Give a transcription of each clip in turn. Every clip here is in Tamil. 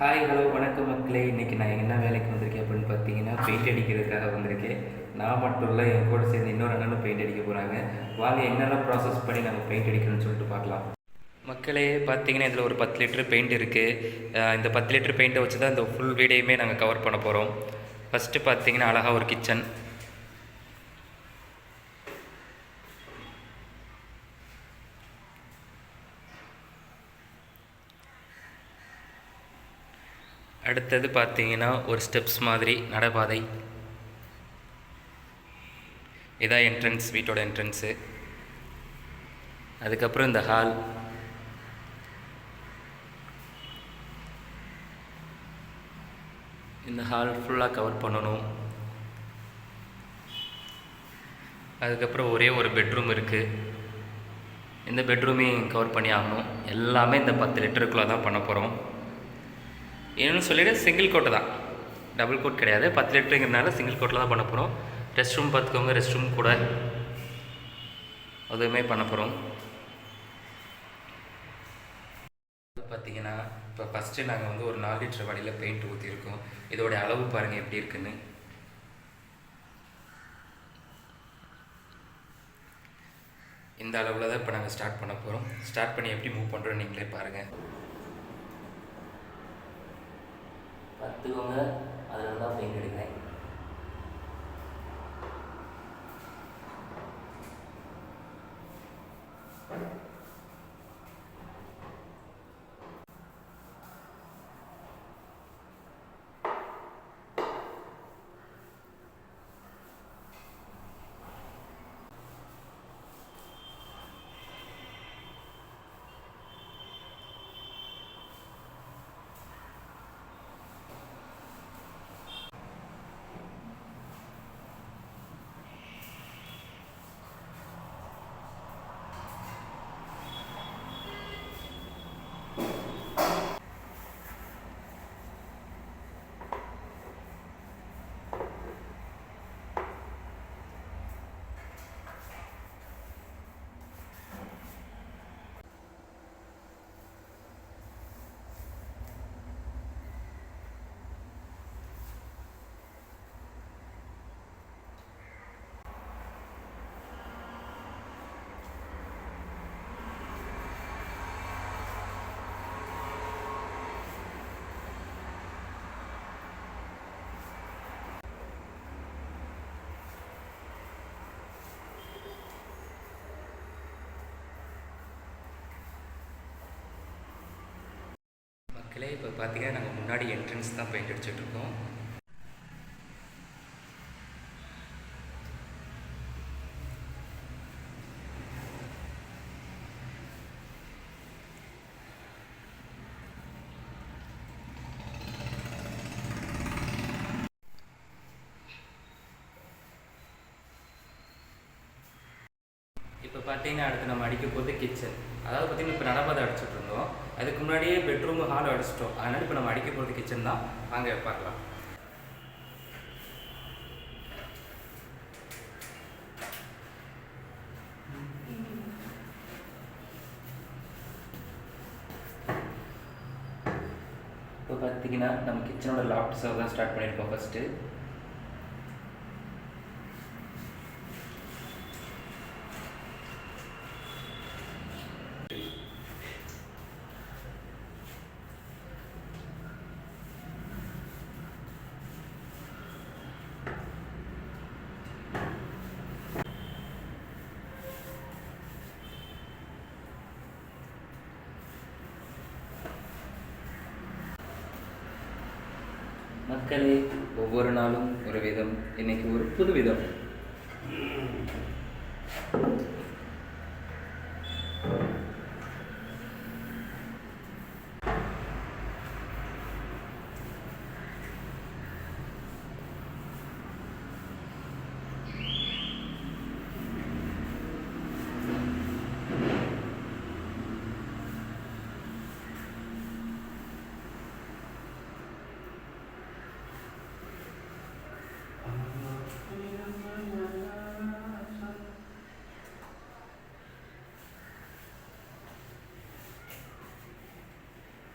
ஹாய் ஹலோ வணக்கம் மக்களே. இன்றைக்கி நான் என்ன வேலைக்கு வந்திருக்கேன் அப்படின்னு பார்த்தீங்கன்னா பெயிண்ட் அடிக்கிறதுக்காக வந்திருக்கேன். நான் மட்டும் இல்லை என் கூட சேர்ந்து இன்னொரு அண்ணனும் பெயிண்ட் அடிக்க போகிறாங்க வாங்க என்னெல்லாம் ப்ராசஸ் பண்ணி நம்ம பெயிண்ட் அடிக்கணும்னு சொல்லிட்டு பார்க்கலாம். மக்களே பார்த்தீங்கன்னா இதில் ஒரு பத்து லிட்டர் பெயிண்ட் இருக்குது இந்த பத்து லிட்டர் பெயிண்ட்டை வச்சு தான் இந்த ஃபுல் வீடையுமே நாங்கள் கவர் பண்ண போகிறோம் ஃபஸ்ட்டு பார்த்தீங்கன்னா அழகாக ஒரு கிச்சன் அடுத்தது பார்த்தீங்கன்னா ஒரு ஸ்டெப்ஸ் மாதிரி நடைபாதை இதான் என்ட்ரன்ஸ் வீட்டோட என்ட்ரன்ஸு அதுக்கப்புறம் இந்த ஹால் இந்த ஹால் ஃபுல்லாக கவர் பண்ணணும். அதுக்கப்புறம் ஒரே ஒரு பெட்ரூம் இருக்குது இந்த பெட்ரூமையும் கவர் பண்ணி ஆகணும். எல்லாமே இந்த பத்து லிட்டருக்குள்ளே தான் பண்ண போகிறோம் இன்னொன்று சொல்லிவிட்டு சிங்கிள் கோட்டு தான். டபுள் கோட் கிடையாது. பத்து லிட்டருங்கிறனால சிங்கிள் கோட்டில் தான் பண்ண போகிறோம் ரெஸ்ட் ரூம் பார்த்துக்கோங்க ரெஸ்ட் ரூம் கூட அதுவுமே பண்ண போகிறோம் பார்த்தீங்கன்னா இப்போ ஃபஸ்ட்டு நாங்கள் வந்து ஒரு நாலு லிட்டர் வடியில் பெயிண்ட் ஊற்றிருக்கோம் இதோடைய அளவு பாருங்கள் எப்படி இருக்குன்னு. இந்த அளவில் தான் இப்போ நாங்கள் ஸ்டார்ட் பண்ண போகிறோம் ஸ்டார்ட் பண்ணி எப்படி மூவ் பண்ணுறோம் நீங்களே பாருங்கள் கற்றுக்கோங்க அதில் இருந்தால் பெயிண்ட் அடிக்கிறேன் மக்களே இப்போ பார்த்தீங்கன்னா நாங்கள் முன்னாடி என்ட்ரன்ஸ் தான் பெயிண்ட் அடிச்சுட்ருக்கோம் பார்த்தீங்கன்னா அடுத்து நம்ம அடிக்க போகிறது கிச்சன் அதாவது பார்த்தீங்கன்னா இப்போ நடப்பாதை அடிச்சுட்டு இருந்தோம். அதுக்கு முன்னாடியே பெட்ரூம் ஹால் அடிச்சிட்டோம். அதனால் இப்போ நம்ம அடிக்க போகிறது கிச்சன் தான். வாங்க பார்க்கலாம். இப்போ பார்த்தீங்கன்னா நம்ம கிச்சனோட லாப்ட் சர்வ் தான் ஸ்டார்ட் பண்ணியிருக்கோம் ஃபஸ்ட்டு மக்களே ஒவ்வொரு நாளும் ஒரு விதம் இன்னைக்கு ஒரு புது விதம்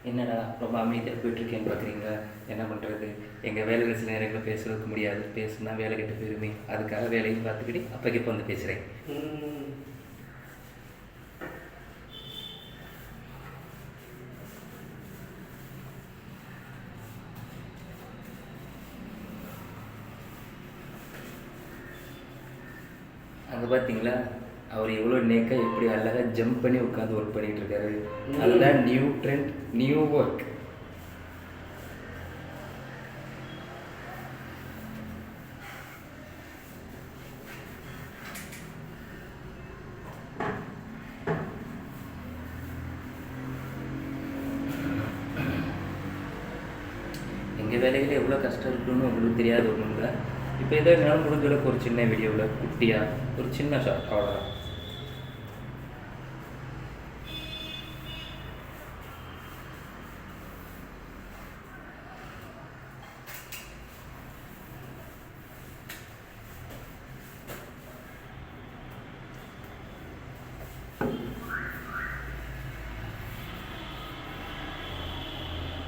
என்னடா ரொம்ப அமைதியாக போயிட்டுருக்கேன்னு பார்க்குறீங்களா என்ன பண்ணுறது எங்கள் வேலைகள் சில நேரங்களில் பேசுறதுக்கு முடியாது. பேசுனா வேலை கெட்டு போயிருமே. அதுக்காக வேலையும் பார்த்துக்கிட்டு அப்போக்கு இப்போ வந்து பேசுகிறேன் அங்கே பார்த்தீங்களா அவர் எவ்வளோ நேக்காக எப்படி அழகாக ஜம்ப் பண்ணி உட்காந்து ஒர்க் பண்ணிட்டு இருக்காரு. அதுதான் நியூ ட்ரெண்ட் நியூ ஒர்க் எங்கள் வேலையில் எவ்வளோ கஷ்டம் இருக்குன்னு உங்களுக்கு தெரியாது இல்லை இப்போ ஏதோ என்னால் முடிஞ்ச அளவுக்கு ஒரு சின்ன வீடியோவில் குட்டியாக ஒரு சின்ன ஷார்ட் அவ்வளோதான்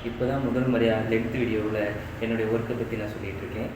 இப்போ தான் முதல் முறையாக லென்த் வீடியோவில் என்னுடைய ஒர்க்கை பற்றி நான் சொல்லிகிட்டு இருக்கேன்.